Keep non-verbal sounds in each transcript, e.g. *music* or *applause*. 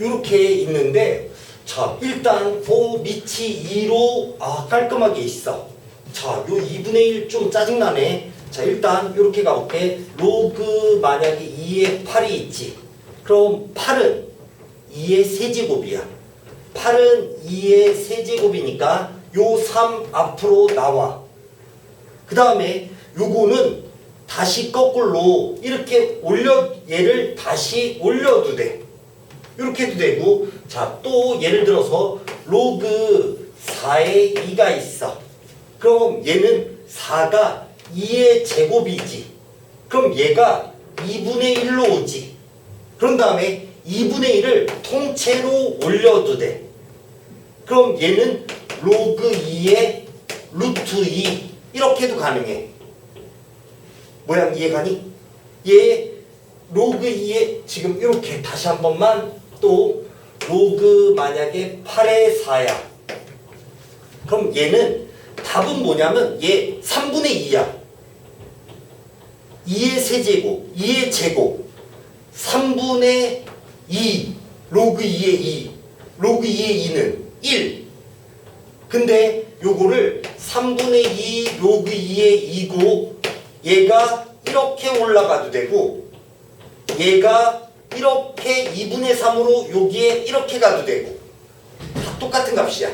이렇게 있는데 자 일단 그 밑이 2로 아 깔끔하게 있어. 자요 2분의 1 좀 짜증나네. 자 일단 이렇게 가볼게. 로그 만약에 2에 8이 있지. 그럼 8은 2의 세제곱이야. 8은 2의 세제곱이니까 요 3 앞으로 나와. 그 다음에 요거는 다시 거꾸로 이렇게 올려 얘를 다시 올려도 돼 이렇게 해도 되고. 자 또 예를 들어서 로그 4에 2가 있어. 그럼 얘는 4가 2의 제곱이지. 그럼 얘가 2분의 1로 오지. 그런 다음에 2분의 1을 통째로 올려도 돼. 그럼 얘는 로그 2의 루트 2 이렇게도 가능해. 모양 이해가니? 얘 로그 2에 지금 이렇게 다시 한 번만 또 로그 만약에 8의 4야. 그럼 얘는 답은 뭐냐면 얘 3분의 2야. 2의 세제곱 2의 제곱. 3분의 2 로그 2의 2 로그 2의 2는 1 근데 요거를 3분의 2 로그 2의 2고 얘가 이렇게 올라가도 되고 얘가 이렇게 2분의 3으로 여기에 이렇게 가도 되고 다 똑같은 값이야.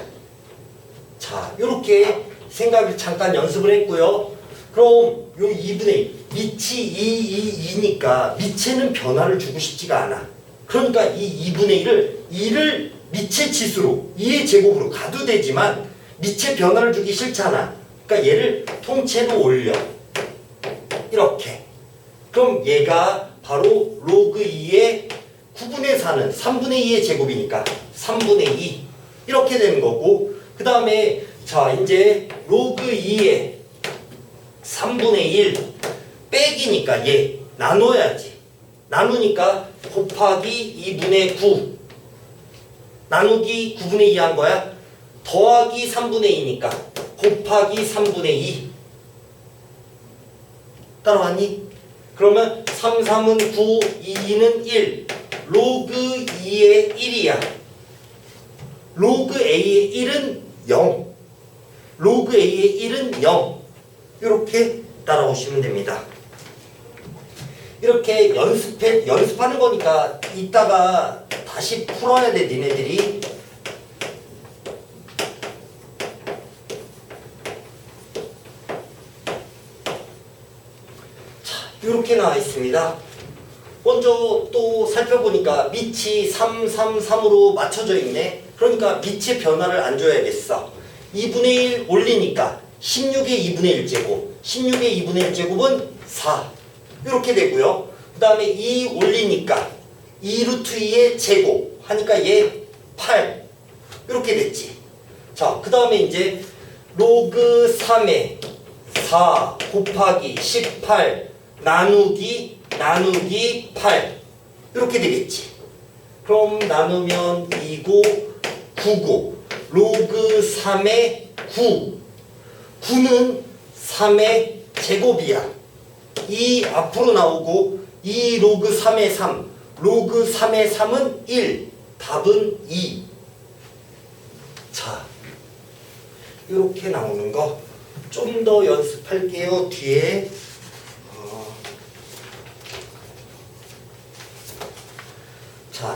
자 이렇게 생각을 잠깐 연습을 했고요. 그럼 요 2분의 1 밑이 2, 2, 2니까 밑에는 변화를 주고 싶지가 않아. 그러니까 이 2분의 1을 2를 밑의 치수로 2의 제곱으로 가도 되지만 밑에 변화를 주기 싫잖아. 그러니까 얘를 통째로 올려. 이렇게. 그럼 얘가 바로 로그 2의 9분의 4는 3분의 2의 제곱이니까 3분의 2 이렇게 되는 거고 그 다음에 자 이제 로그 2의 3분의 1 빼기니까 얘 나눠야지. 나누니까 곱하기 2분의 9 나누기 9분의 2 한 거야? 더하기 3분의 2니까 곱하기 3분의 2 따라왔니? 그러면 3, 3은 9, 2, 2는 1 로그 2의 1이야. 로그 A의 1은 0 로그 A의 1은 0 이렇게 따라오시면 됩니다. 이렇게 연습해, 연습하는 거니까 이따가 다시 풀어야 돼 니네들이 이렇게 나와 있습니다. 먼저 또 살펴보니까 밑이 3, 3, 3으로 맞춰져 있네. 그러니까 밑의 변화를 안 줘야겠어. 2분의 1 올리니까 16의 2분의 1제곱. 16의 2분의 1제곱은 4. 이렇게 되고요. 그 다음에 2 올리니까 2루트 2의 제곱 하니까 얘 8. 이렇게 됐지. 자, 그 다음에 이제 로그 3의 4 곱하기 18 나누기 나누기 8 이렇게 되겠지. 그럼 나누면 2고 9고. 로그 3의 9 9는 3의 제곱이야. 2 앞으로 나오고 2 로그 3의 3 로그 3의 3은 1 답은 2 자, 이렇게 나오는 거. 좀 더 연습할게요. 뒤에 어, 자,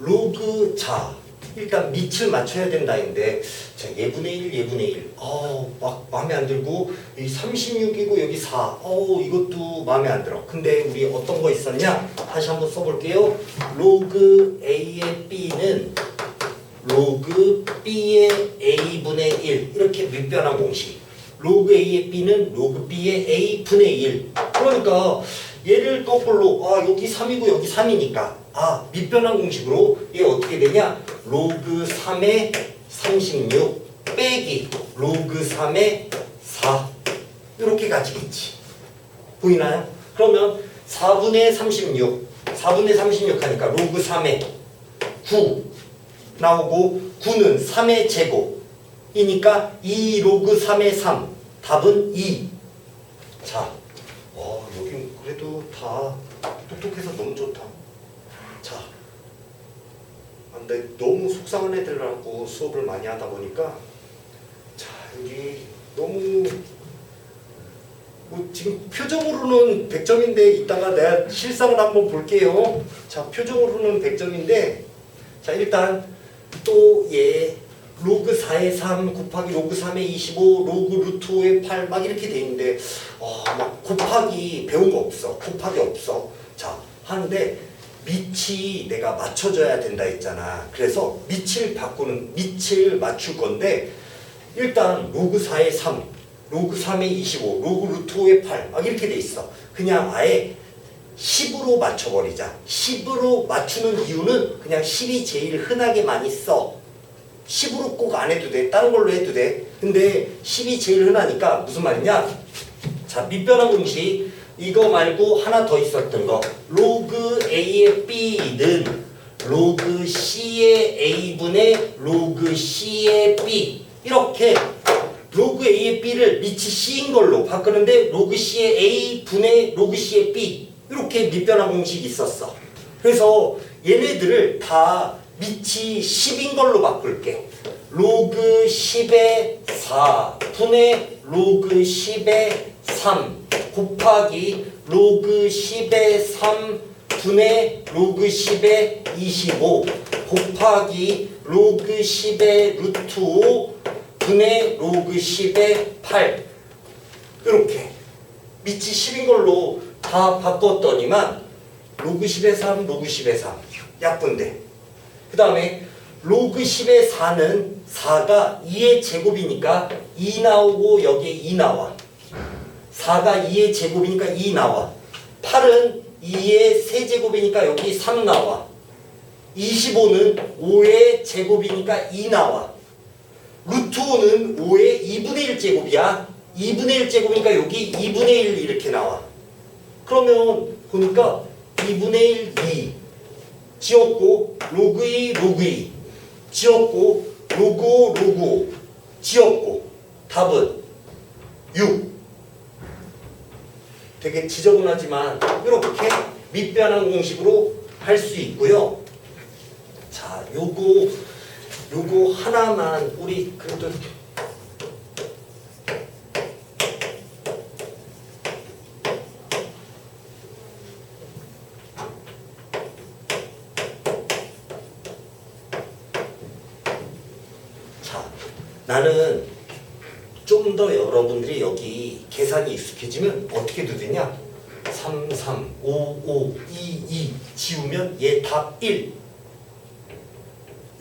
로그 자 일단 밑을 맞춰야 된다인데 자 예분의 1 예분의 1 어, 막 마음에 안 들고 이 36이고 여기 4 어, 이것도 마음에 안 들어. 근데 우리 어떤 거 있었냐? 다시 한번 써볼게요. 로그 A의 B는 로그 B의 A분의 1 이렇게 밑변환 공식. 로그 A의 B는 로그 B의 A분의 1 그러니까 얘를 거꾸로 아 여기 3이고 여기 3이니까 아 밑변환 공식으로 이게 어떻게 되냐? 로그 3의 36 빼기 로그 3의 4 이렇게 가지겠지. 보이나요? 그러면 4분의 36 4분의 36 하니까 로그 3의 9 나오고 9는 3의 제곱이니까 2 로그 3의 3 답은 2 자, 와 여긴 그래도 다 똑똑해서 너무 좋다 근데 너무 속상한 애들하고 수업을 많이 하다 보니까 자 여기 너무 뭐 지금 표정으로는 100점인데 이따가 내가 실상을 한번 볼게요. 자 표정으로는 100점인데 자 일단 또얘 로그 4의 3 곱하기 로그 3의 25 로그 루트 5의 8 막 이렇게 돼 있는데 어 막 곱하기 배운 거 없어 곱하기 없어 자 하는데 밑이 내가 맞춰줘야 된다 했잖아 그래서 밑을 바꾸는 밑을 맞출 건데 일단 로그 4의 3, 로그 3의 25, 로그 루트 5의 8, 막 이렇게 돼 있어. 그냥 아예 10으로 맞춰버리자. 10으로 맞추는 이유는 그냥 10이 제일 흔하게 많이 써. 10으로 꼭 안 해도 돼. 다른 걸로 해도 돼. 근데 10이 제일 흔하니까 무슨 말이냐? 자, 밑변환 공식 이거 말고 하나 더 있었던 거. 로그 A의 B는 로그 C의 A분의 로그 C의 B 이렇게 로그 A의 B를 밑이 C인 걸로 바꾸는데 로그 C의 A 분의 로그 C의 B 이렇게 밑변환 공식이 있었어. 그래서 얘네들을 다 밑이 10인 걸로 바꿀게. 로그 10의 4 분의 로그 10의 3 곱하기 로그 10의 3 분의 로그 10의 25 곱하기 로그 10의 루트 5 분의 로그 10의 8 이렇게 밑이 10인 걸로 다 바꿨더니만 로그 10의 3, 로그 10의 3 약분돼. 그 다음에 로그 10의 4는 4가 2의 제곱이니까 2 나오고 여기에 2 나와 4가 2의 제곱이니까 2 나와. 8은 2의 세제곱이니까 여기 3 나와. 25는 5의 제곱이니까 2 나와. 루트 5는 5의 2분의 1 제곱이야. 2분의 1 제곱이니까 여기 2분의 1 이렇게 나와. 그러면 보니까 2분의 1 2 지웠고 로그 2 로그 2 지웠고 로그 5 로그 5 지웠고. 답은 6 되게 지저분하지만 이렇게 밑변환 공식으로 할 수 있고요. 자, 요거 요거 하나만 우리 그래도 자, 나는 좀 더 여러분들이 여기 계산이 익숙해지면 어떻게 되느냐? 3, 3, 5, 5, 2, 2 지우면 얘 답 1.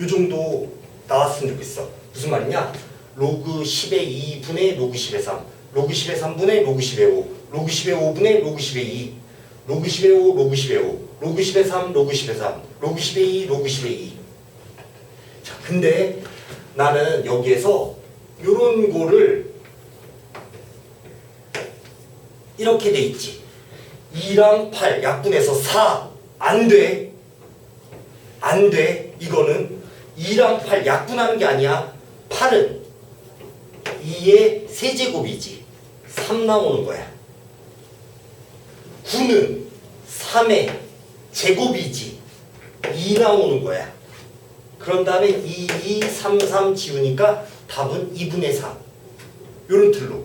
요 정도 나왔으면 좋겠어. 무슨 말이냐? 로그 10의 2분의 로그 10의 3, 로그 10의 3분의 로그 10의 5, 로그 10의 5분의 로그 10의 2, 로그 10의 5, 로그 10의 5, 로그 10의 3, 로그 10의 3, 로그 10의 2, 로그 10의 2. 자, 근데 나는 여기에서 요런 거를 이렇게 돼 있지. 2랑 8 약분해서 4. 안 돼. 안 돼. 이거는 2랑 8 약분하는 게 아니야. 8은 2의 세제곱이지. 3 나오는 거야. 9는 3의 제곱이지. 2 나오는 거야. 그런 다음에 2, 2, 3, 3 지우니까 답은 2분의 3. 요런 틀로.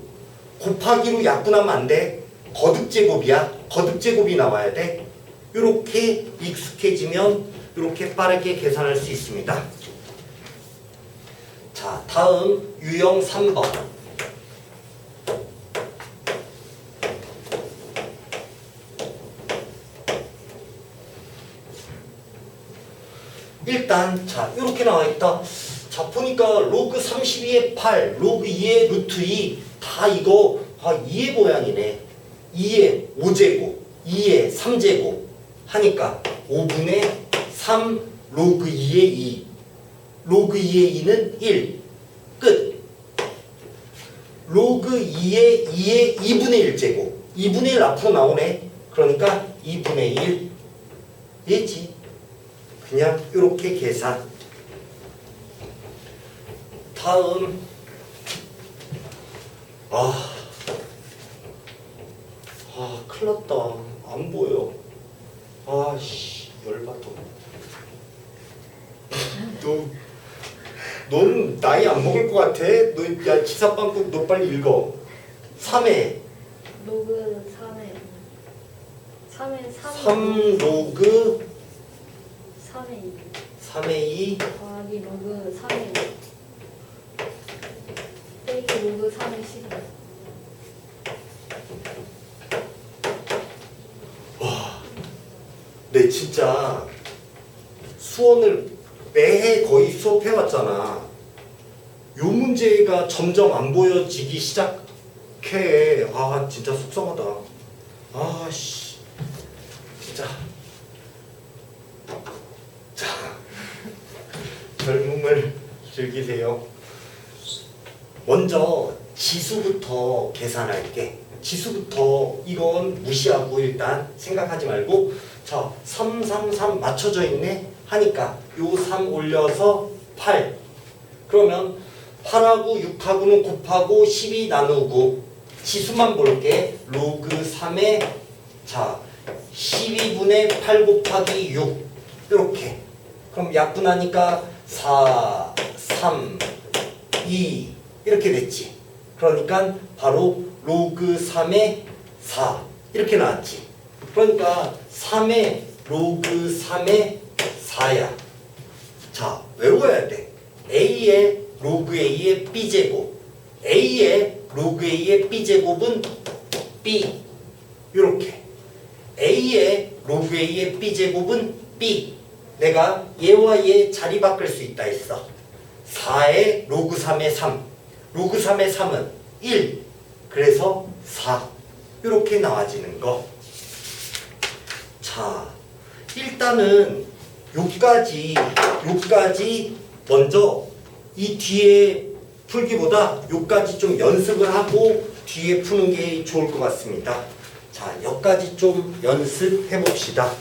곱하기로 약분하면 안 돼. 거듭제곱이야. 거듭제곱이 나와야 돼. 이렇게 익숙해지면 이렇게 빠르게 계산할 수 있습니다. 자, 다음 유형 3번. 일단 자 이렇게 나와 있다. 자 보니까 로그 32의 8, 로그 2의 루트 2 다 이거 아 2의 모양이네. 2의 5제곱, 2의 3제곱 하니까 5분의 3 로그 2의 2 로그 2의 2는 1 끝. 로그 2의 2의 2분의 1제곱. 2분의 1 앞으로 나오네. 그러니까 2분의 1 얘지? 그냥 이렇게 계산 다음. 아, 아 큰일 났다. 안 보여. 아씨 열받아 너, 넌 나이 안 먹을 것 같아? 너, 야 기사빵국 너 빨리 읽어. 3회. 로그 3에 3에 3 3 로그 3에 2 3회 2 더하기 로그 3에 5 빼기 로그 3에 12내 진짜 수원을 매해 거의 수업해왔잖아. 요 문제가 점점 안 보여지기 시작해. 아 진짜 속상하다. 아 씨 진짜. 자 *laughs* 젊음을 즐기세요. 먼저 지수부터 계산할게. 지수부터 이건 무시하고 일단 생각하지 말고 자, 3, 3, 3 맞춰져 있네 하니까 요 3 올려서 8 그러면 8하고 6하고는 곱하고 12 나누고 지수만 볼게. 로그 3에 자 12분의 8 곱하기 6 이렇게. 그럼 약분하니까 4, 3, 2 이렇게 됐지. 그러니까 바로 로그 3의 4 이렇게 나왔지. 그러니까 3의 로그 3의 4야. 자 외워야 돼. A의 로그 A의 B제곱 A의 로그 A의 B제곱은 B. 이렇게. A의 로그 A의 B제곱은 B. 내가 얘와 얘 자리 바꿀 수 있다 했어. 4의 로그 3의 3 로그 3의 3은 1 그래서 4 이렇게 나와지는 거 자, 일단은 요까지 요까지 먼저 이 뒤에 풀기보다 요까지 좀 연습을 하고 뒤에 푸는 게 좋을 것 같습니다. 자, 여기까지 좀 연습해 봅시다.